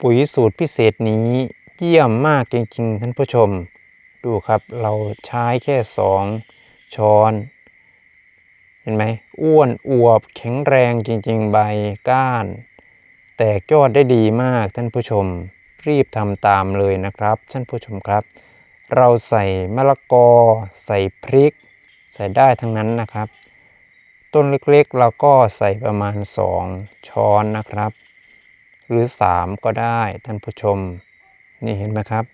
ปุ๋ยสูตรพิเศษนี้เยี่ยมมากจริงๆท่านผู้ชม ดูครับเราใช้แค่สองช้อน เห็นไหมอ้วนอวบแข็งแรงจริงๆ ใบก้าน แตกยอดได้ดีมากท่านผู้ชม รีบทำตามเลยนะครับท่านผู้ชมครับ เราใส่มะละกอ ใส่พริก ใส่ได้ทั้งนั้นนะครับ ต้นเล็กๆเราก็ใส่ประมาณ 2 ช้อนนะครับ หรือ 3 ก็ได้ท่านผู้ชม นี่เห็นไหมครับ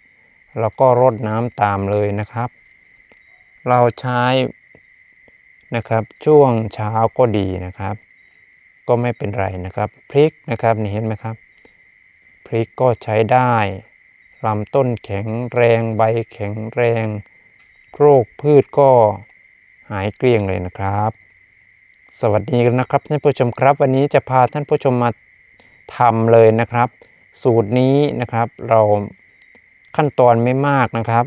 เราก็รดน้ำตามเลยนะครับ เราใช้นะครับช่วงเช้าก็ดีนะครับ ก็ไม่เป็นไรนะครับ พริกนะครับนี่เห็นไหมครับ พริกก็ใช้ได้ลำต้นแข็งแรงใบแข็งแรง โรคพืชก็หายเกลี้ยงเลยนะครับ สวัสดีนะครับท่านผู้ชมครับ วันนี้จะพาท่านผู้ชมมา ทำเลยนะครับ สูตรนี้นะครับเราขั้นตอนไม่มากนะครับ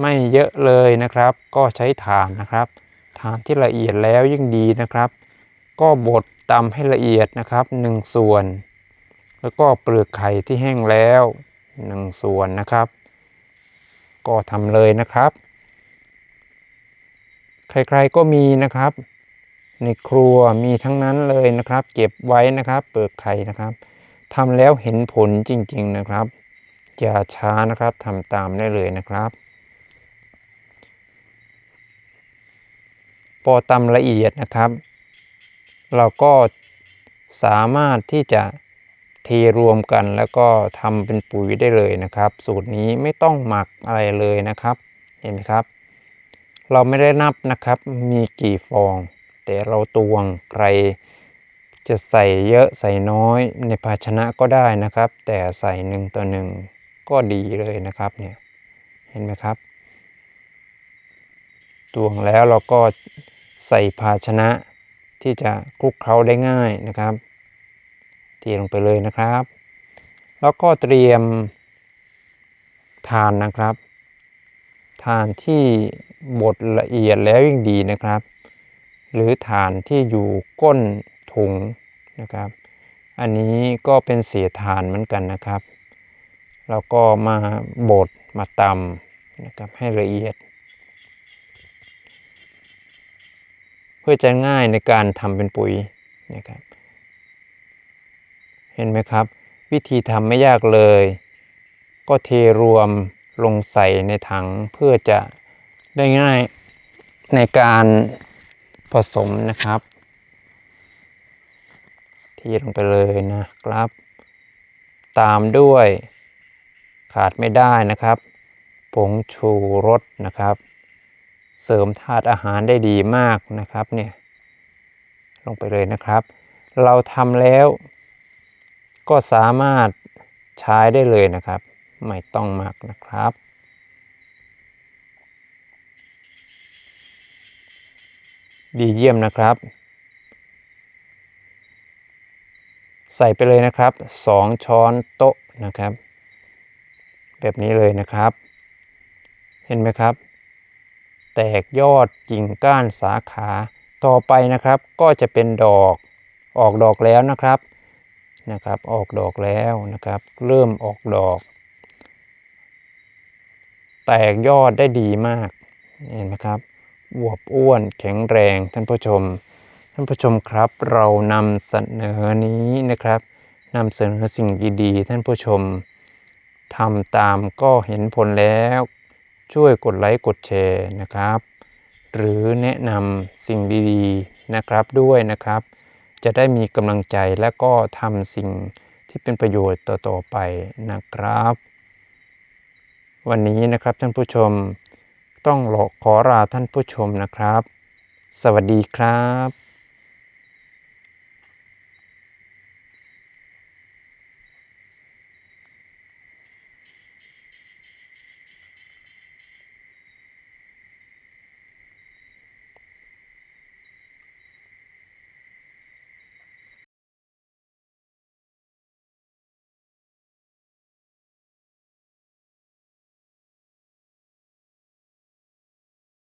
ไม่เยอะเลยนะครับ ก็ใช้ถ่านนะครับถ่านที่ละเอียดแล้วยิ่งดีนะครับ ก็บดตำให้ละเอียดนะครับ 1 ส่วน แล้วก็เปลือกไข่ที่แห้งแล้ว 1 ส่วนนะครับ ก็ทำเลยนะครับ ใครๆก็มีนะครับ ในครัวมีทั้งนั้นเลยนะครับ เก็บไว้นะครับ เปลือกไข่นะครับทำแล้วเห็นผลจริง ๆนะครับอย่าช้านะครับทำตามได้เลยนะครับ พอตำละเอียดนะครับ เราก็สามารถที่จะเทรวมกันแล้วก็ทำเป็นปุ๋ยได้เลยนะครับ สูตรนี้ไม่ต้องหมักอะไรเลยนะครับ เห็นไหมครับ เราไม่ได้นับนะครับ มีกี่ฟอง แต่เราตวงใครจะใส่เยอะใส่น้อยในภาชนะก็ได้นะครับ แต่ใส่หนึ่งต่อหนึ่งก็ดีเลยนะครับเนี่ยเห็นไหมครับตวงแล้วเราก็ใส่ภาชนะที่จะคลุกเคล้าได้ง่ายนะครับเทลงไปเลยนะครับ แล้วก็เตรียมทานนะครับ ทานที่บดละเอียดแล้วยิ่งดีนะครับ หรือฐานที่อยู่ก้นถุงนะครับ อันนี้ก็เป็นเศษฐานเหมือนกันนะครับเราก็มาบดมาตำนะครับให้ละเอียด เพื่อจะง่ายในการทำเป็นปุ๋ยนะครับ เห็นไหมครับ วิธีทำไม่ยากเลย ก็เทรวมลงใส่ในถังเพื่อจะได้ง่ายในการ ผสมนะครับ ทีลงไปเลยนะครับ ตามด้วยขาดไม่ได้นะครับผงชูรสนะครับ เสริมธาตุอาหารได้ดีมากนะครับเนี่ยลงไปเลยนะครับ เราทำแล้วก็สามารถใช้ได้เลยนะครับ ไม่ต้องหมักนะครับ ดีเยี่ยมนะครับ ใส่ไปเลยนะครับ 2 ช้อนโต๊ะนะครับ แบบนี้เลยนะครับ เห็นไหมครับ แตกยอดกิ่งก้านสาขาต่อไปนะครับ ก็จะเป็นดอกออกดอกแล้วนะครับนะครับ ออกดอกแล้วนะครับ เริ่มออกดอก แตกยอดได้ดีมากเห็นไหมครับ อวบอ้วนแข็งแรงท่านผู้ชม ท่านผู้ชมครับเรานำเสนอนี้นะครับนำเสนอสิ่งดีๆท่านผู้ชมทำตามก็เห็นผลแล้ว ช่วยกดไลค์กดแชร์นะครับ หรือแนะนำสิ่งดีๆนะครับด้วยนะครับ จะได้มีกำลังใจและก็ทำสิ่งที่เป็นประโยชน์ต่อๆไปนะครับ วันนี้นะครับท่านผู้ชม ต้องขอลาท่านผู้ชมนะครับ สวัสดีครับ